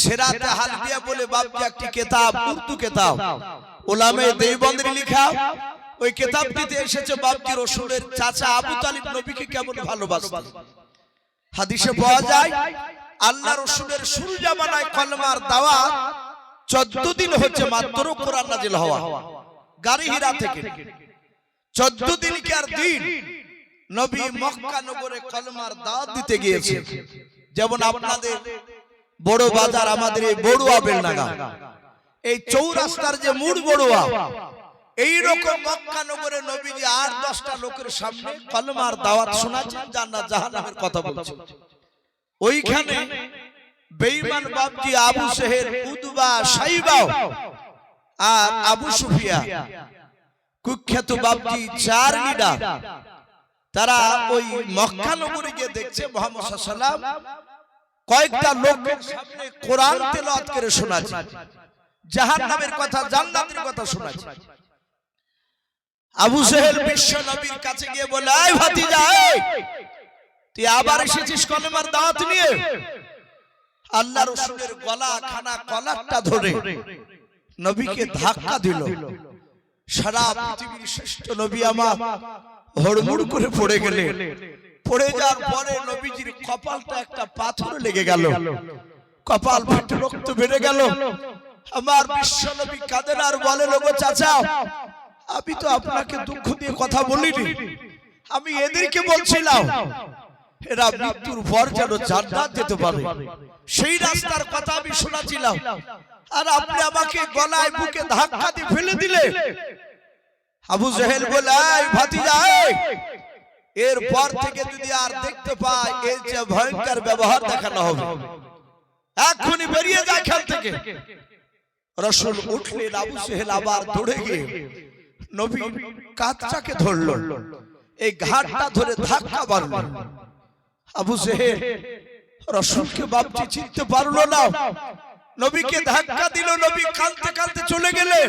সেরাতে হালবিয়া বলে বাপজি একটি কেতাব উর্দু কেতাব। ওলামে দেওবন্দের লিখা ওই কেতাবটিতে এসেছে বাপজি রসুলের চাচা আবু তালিব নবীকে কেমন ভালোবাসতেন হাদিসে পাওয়া যায় আল্লাহ রসুলের শুরু জামানায় কলমার দাওয়া চোদ্দ দিন হচ্ছে মাত্র কোরআন নাজিল হওয়া। গাড়ি হীরা থেকে। চোদ্দ দিন কি আর দিন? নবী মক্কা নগরে কলমার দাওয়াত দিতে গিয়েছে। যেমন আপনাদের বড় বাজার আমাদের এই বড়ুয়া বেলনাগা। এই চৌরাস্তার যে মুড় বড়ুয়া এইরকম মক্কা নগরে নবীজি আট দশটা লোকের সামনে কলমার দাওয়াত শোনাচ্ছেন জান্নাত জাহান্নামের কথা বলছেন। ওইখানে বেঈমান বাপজি আবু সেহের উদবা সাইবাও আর আবু সুফিয়া। কুখ্যাত বাপজি চার লিডার। তারা ওই মক্কা নগরে গিয়ে দেখছে মোহাম্মদ সাল্লাম কয়েকটা লোকের সামনে কোরআন তেলাওয়াত করে শোনাচ্ছে। জাহান্নামের কথা জান্নাতের কথা শোনাচ্ছে। আবু সেহেল বিশ্ব নবীর কাছে গিয়ে বলে আয় ভাতিজা তুই আবার এসেছিস কলমার দাওয়াত নিয়ে। আল্লাহ রসুলের গলা খানা কলারটা ধরে। নবীকে ধাক্কা দিল। সারা পৃথিবীর শ্রেষ্ঠ নবী আমার হড়মুড় করে পড়ে গেলে পড়ে যাওয়ার পরে নবীজির কপালটা একটা পাথর লেগে গেল। কপাল ফেটে রক্ত বেড়ে গেল। আমার বিশ্ব নবী কাদের আর বলে লোগো চাচা আমি তো আপনাকে দুঃখ দিয়ে কথা বলিনি। আমি এদেরকে বলছিলাম এরা মৃত্যুর পর যেন জান্নাত যেতে পারে। সেই রাস্তার কথা আমি শোনাছিলাম। আর আপনি আমাকে গলায় বুকে ধাক্কা দিয়ে ফেলে দিলে। আবু জেহেল বলে "এই ভাতিজা এই, এরপর থেকে যদি আর দেখতে পাই এর যে ভয়ঙ্কর ব্যবহার দেখানো হবে। এক্ষুনি বেরিয়ে যায় খেল থেকে। রসুল উঠলেন আবু সেহেল আবার দৌড়ে গিয়ে নবী কাতটাকে ধরল। এই ঘাটটা ধরে ধাক্কা মারল আবু সেহেল রসুলকে বাপটি চিনতে পারল না। নবীকে ধাক্কা দিল নবী কাঁদতে কাঁদতে চলে গেলে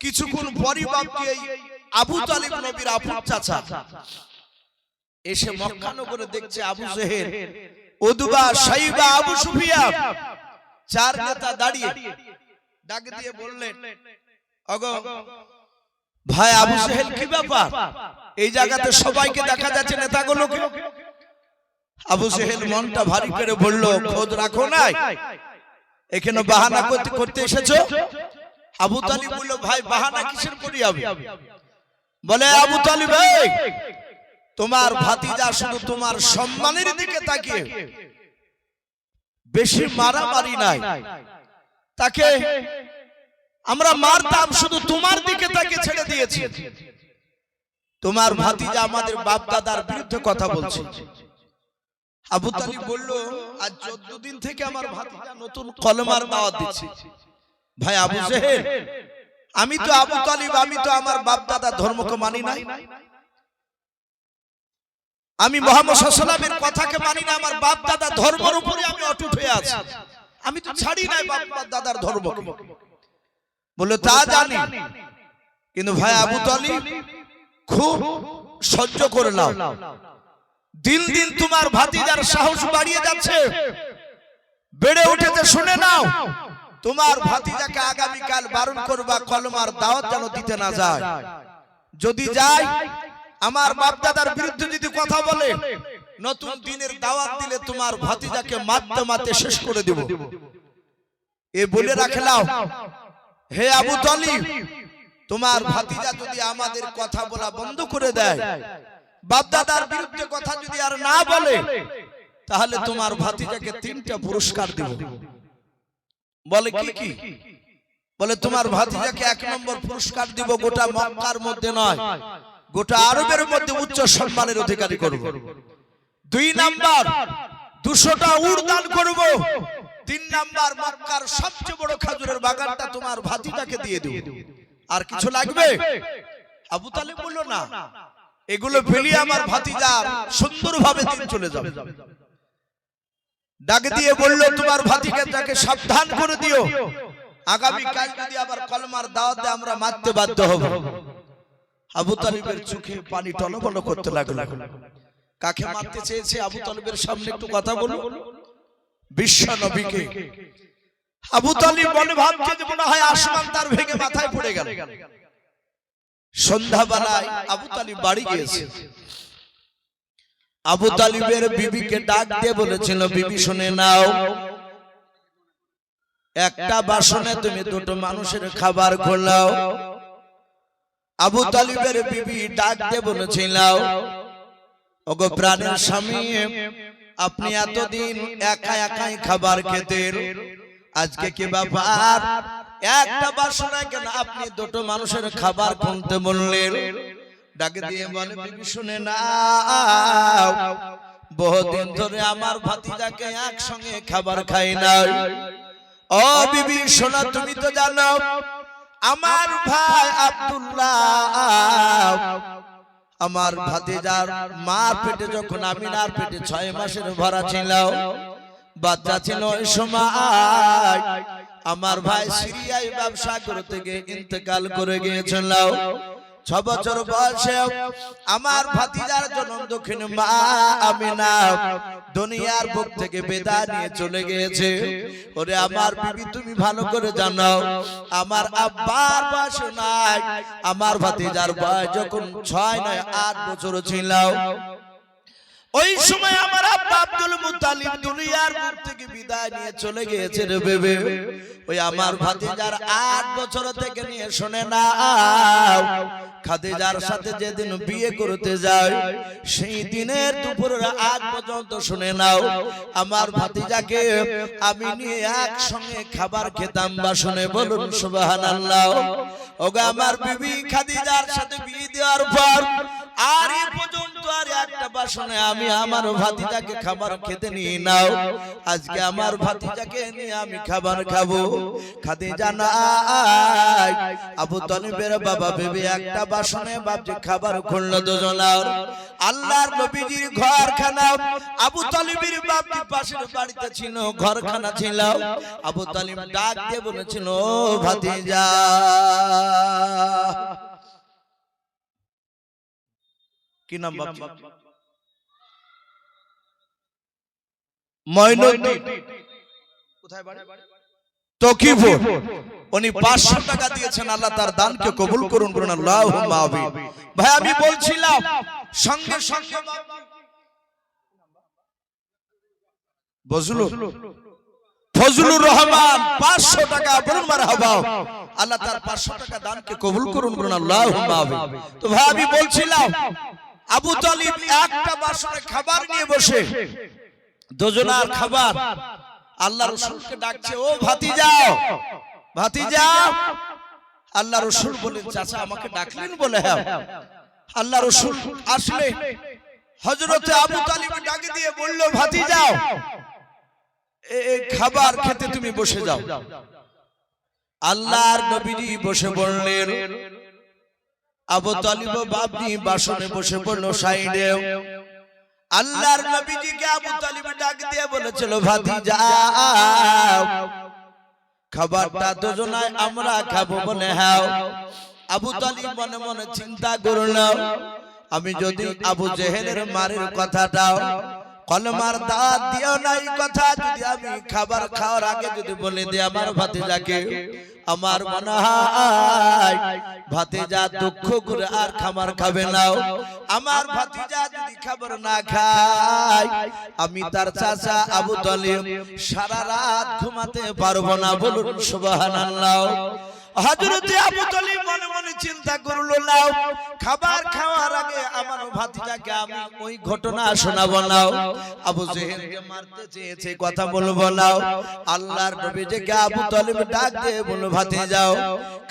কিছুক্ষণ পরই বাপটি এই আবু তালিব নবীর আপুর চাচা। এসে মক্কা নগরে দেখছে আবু জেহের উদবা সাইবা আবু সুফিয়া চার নেতা দাঁড়িয়ে ডাক দিয়ে বললেন অগো ভাই আবু সেহেল কি ব্যাপার? এই জায়গাতে সবাইকে দেখা যাচ্ছে নেতাগুলোকে। আবু সেহেল মনটা ভারী করে বলল খোঁজ রাখো নাই? এখানে বাহানা করতে করতে এসেছ? আবু তালিব বলল ভাই বাহানা কিসের করি আমি বলে আবু তালিব তোমার ভাতিজা শুধু তোমার সম্মানের দিকে তাকিয়ে বেশি মারামারি নাই। তাকে আমরা মারতাম শুধু তোমার দিকে তাকে ছেড়ে দিয়েছি। তোমার ভাতিজা আমাদের বাপ দাদার বিরুদ্ধে কথা বলছে আবু তালিব বলল আজ চোদ্দ দিন থেকে আমার ভাতিজা নতুন কলমার দাওয়াত দিচ্ছে। ভাই আবু জেহেল আমি তো আবু তালিব আমি তো আমার বাপ দাদা ধর্মকে মানি নাই। আমি মোহাম্মদ সাল্লামের কথাকে মানি না আমার বাপ দাদা ধর্মের উপরে আমি অটুট হয়ে আছি। আমি তো ছাড়ি নাই বাপ দাদার ধর্ম বলে তা জানি। কিন্তু ভাই আবু তালিব খুব সহ্য করে নাও। দিন দিন তোমার ভাতিজার সাহস বাড়িয়ে যাচ্ছে। বেড়ে উঠেছে শুনে নাও। তোমার ভাতিজাকে আগামীকাল বারণ করবা কলমার দাওয়াত যেন দিতে না যায়। যদি যায় আমার বাপ দাদার বিরুদ্ধে যদি কথা বলে নতুন দিনের দাওয়াত দিলে তোমার ভাতিজাকে মারতে মারতে শেষ করে দেব। এ বলে রাখলাম হে আবু তালিব তোমার ভাতিজা যদি আমাদের কথা বলা বন্ধ করে দেয়। বাপ দাদার বিরুদ্ধে কথা যদি আর না বলে তাহলে তোমার ভাতিজাকে তিনটা পুরস্কার দেব। বলে কি? কি? বলে তোমার ভাতিজাকে এক নম্বর পুরস্কার দিব গোটা মক্কার মধ্যে নয়। গোটা আরবের মধ্যে উচ্চ সম্মানের অধিকারী করব। দুই নাম্বার দুশোটা উড় দান করব। তিন নাম্বার মক্কার সবচেয়ে বড় খাজুরের বাগানটা তোমার ভাতিজাকে দিয়ে দেব। আর কিছু লাগবে? আবু তালিব বলল না এগুলো ফেলিয়ে আমার ভাতিজা সুন্দরভাবে দিন চলে যাবে। ডাক দিয়ে বলল তোমার ভাতিকে তাকে সাবধান করে দিও। আগামী কাল যদি আবার কলমার দাওয়াতে আমরা মারতে বাধ্য হব। আবু তালিবের চোখে পানি টলবল করতে লাগল। কাকে মারতে চেয়েছে আবু তালিবের সামনে একটু কথা বলো বিশ্ব নবীকে আবু তালিব মনে ভাবছে যে মনে হয় আসমান তার ভেঙে মাথায় পড়ে গেল। সন্ধ্যাবেলায় আবু তালিব বাড়ি গিয়েছে। আবু তালিবের বিবিকে ডাক দিয়ে বলেছিল বিবি শুনে নাও। একটা বাসনে তুমি দুটো মানুষের খাবার খোলাও। আবু তালিবের বিবি ডাক দিয়ে বলেছিল ওগো প্রাণের স্বামী আপনি এতদিন একা একাই খাবার খেতেন। আজকে কি ব্যাপার একটা বাসনে কেন? আপনি দুটো মানুষের খাবার খুলতে বললেন। ডাকে দিয়ে বলে বিবি শুনে না বহুদিন ধরে আমার ভাতিজাকে একসঙ্গে খাবার খাই নাই। ও বিবি শোনা তুমি তো জানো আমার ভাই আব্দুল্লাহ। আমার ভাতিজার মা পেটে যখন আমিনার পেটে ছয় মাসের ভরা ছিল বাচ্চা ছিল ওই সময়। আমার ভাই সিরিয়ায় ব্যবসা করতে গিয়ে ইন্তেকাল করে গিয়েছিল। ছ বছর বয়সে আমার ভাতিজার জন্ম দক্ষিণ মা আমিনা। দুনিয়ার বুক থেকে বেদা নিয়ে চলে গিয়েছে। ওরে আমার বিবি তুমি ভালো করে জানো আমার আব্বার বয়স নাই। আমার ভাতিজার বয়স যখন ছয় নয় আট বছর ছিল। ওই সময় আমার আব্বা আব্দুল মুতালিব দুনিয়ার নিয়ে চলে গিয়েছে রে বেবে। ওই আমার ভাতিজার আট বছর থেকে নিয়ে শোনে না খাদিজার সাথে যেদিন বিয়ে করতে যায় সেই দিনের দুপুরের আগ পর্যন্ত শুনে নাও। আমার ভাতিজাকে আমি নিয়ে একসঙ্গে খাবার খেতাম বাসনে বলুন সুবাহান আল্লাহ ওগা আমার বিবি খাদিজার সাথে বিয়ে দেওয়ার পর আর এই একটা বাসনে আমি আমার ভাতিজাকে খাবার খেতে নিয়ে নাও। আজকে আমার ভাতিজাকে নিয়ে আমি খাবার খাব। খাদিজা নাই। আবু তলিবের বাবা বেবি একটা বাসনে বাপজি খাবার খুললো দুজনার। আল্লাহর নবীজির ঘরখানা। আবু তালিবের বাপজি পাশের বাড়িতে ছিল ঘরখানা ছিল। আবু তালিব ডাক দিয়ে বলেছিল ভাতিজা। কি নাম বাপজি? ময়নুদ্দিন কোথায় বাড়ি? তকিফুর উনি পাঁচশো টাকা দিয়েছেন আল্লাহ তার দানকে কবুল করুন করুন আল্লাহ ভাই আমি বলছিলাম সঙ্গে সঙ্গে বজলুর ফজলুর। রহমান পাঁচশো টাকা বলুন মার আল্লাহ তার পাঁচশো টাকা দানকে কবুল করুন আল্লাহ তো ভাই আমি বলছিলাম আবু তালিব একটা বাসনে খাবার নিয়ে বসে। দুজনার খাবার। আল্লাহ রসুলকে ডাকছে ও ভাতি যাও ভাতি যাও আল্লাহ রসুল বলেন চাচা আমাকে ডাকলেন বলে হ্যাঁ। আল্লাহ রসুল আসলে হজরতে আবু তালিব ডাকে দিয়ে বলল ভাতি যাও এই খাবার খেতে তুমি বসে যাও। আল্লাহর নবীজি বসে বললেন আবু তালিব বাপনি বাসনে বসে পড়ল সাইডে। আল্লাহর নবীজিকে আবু তালিব ডাক দিয়ে বলেছিল ভাতিজা খাবারটা দুজনায় আমরা খাব বলে হাও। আবু তালিব মনে মনে চিন্তা করলাম আমি যদি আবু জেহেলের মারের কথাটাও কলমার দাঁত দিও নাই কথা যদি আমি খাবার খাওয়ার আগে যদি বলে দিই আমার ভাতিজাকে আমার মনে হয় ভাতিজা দুঃখ করে আর খাবার খাবে নাও আমার ভাতিজা যদি খাবার না খায় আমি তার চাচা আবু তালিব সারা রাত ঘুমাতে পারব না বলুন সুবহানাল্লাহ। হযরতে আবু তালিব মনে মনে চিন্তা করল নাও খাবার খাওয়ার আগে আমার ভাতিজাকে আমি ওই ঘটনা শোনাবো নাও। আবু জেহেলকে মারতে চেয়েছে কথা বলব নাও আল্লাহর নবী যে আবু তালিব ডাক দিয়ে বলো ভাতে যাও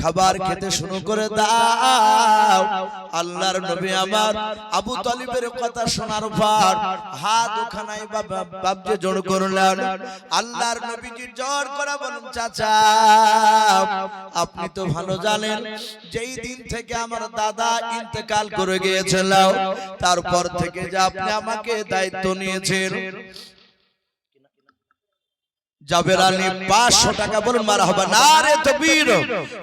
খাবার খেতে শুরু করে দাও। আল্লাহর নবী আমার আবু তালিবের কথা শোনার পর হাত ওখানায় বাবজে জোর করলেন। আল্লাহর নবীজির জোর করা বলুন চাচা আপনি তো ভালো জানেন যেই দিন থেকে আমার দাদা ইন্তেকাল করে গিয়েছিল তারপর থেকে যে আপনি আমাকে দায়িত্ব নিয়েছেন জাবের আলী পাঁচশো টাকা বলুন মারা হবে না রে তো বীর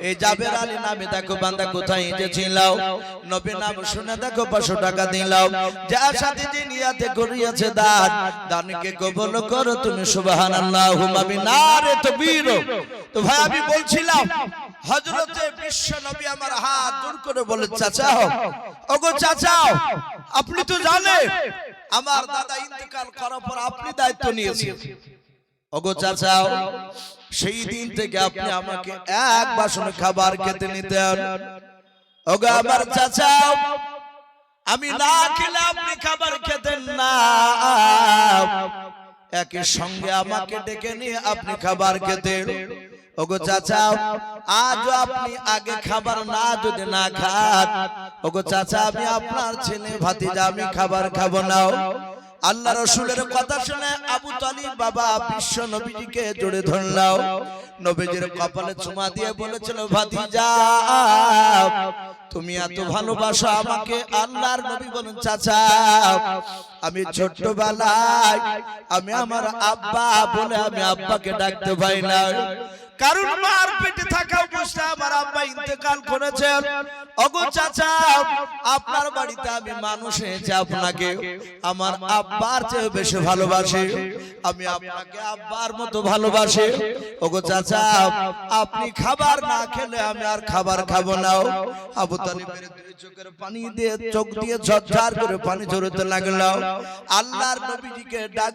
এই জাবের আলী নামে দেখো বান্দা কোথায় এসেছিলাম নবী নাম শুনে দেখো পাঁচশো টাকা দিলাম। যা সাথে যে নিয়াতে করিয়াছে দান দানকে কবল করো তুমি সুবাহান আল্লাহ না রে তো বীর তো ভাই আমি বলছিলাম হজরতে বিশ্ব নবী আমার হাত দূর করে বলে চাচা ওগো চাচা আপনি তো জানেন আমার দাদা ইন্তেকাল করার পর আপনি দায়িত্ব নিয়েছেন। ওগো চাচা সেই দিন থেকে আপনি আমাকে এক বাসন খাবার খেতে নিতেন। ওগো আমার চাচা আমি না খেলে আপনি খাবার খেতেন না। একের সঙ্গে আমাকে ডেকে নিয়ে আপনি খাবার খেতেন। ওগো চাচা আজ আপনি আগে খাবার না যদি না খান। ওগো চাচা আমি আপনার ছেলে ভাতিজা আমি খাবার খাব না আল্লাহ রসুলের কথা শুনে আবু তালিব বাবা বিশ্ব নবীজিকে জোরে ধরলাও। নবীজির কপালে চুমা দিয়ে বলেছিল ভাতিজা তুমি এত ভালোবাসো আমাকে আল্লাহর নবী বলুন চাচা আমি ছোট্টবেলায় আমি আমার আব্বা বলে আমি আব্বাকে ডাকতে পাই না কারণ মার পেটে থাকা অবস্থায় আমার আব্বা ইন্তেকাল করেছেন। অগো চাচা আপনার বাড়িতে আমি মানুষ হয়েছে আপনাকে আমার আব্বার চেয়ে বেশি ভালোবাসে। আমি আপনাকে আব্বার মতো ভালোবাসে। ওগো চাচা আপনি খাবার না খেলে আমি আর খাবার খাব না। আবু তালিবের দুই চোখের পানি দিয়ে চোখ দিয়ে ঝরঝর করে পানি ঝরতে লাগল। আল্লাহর নবীজিকে ডাক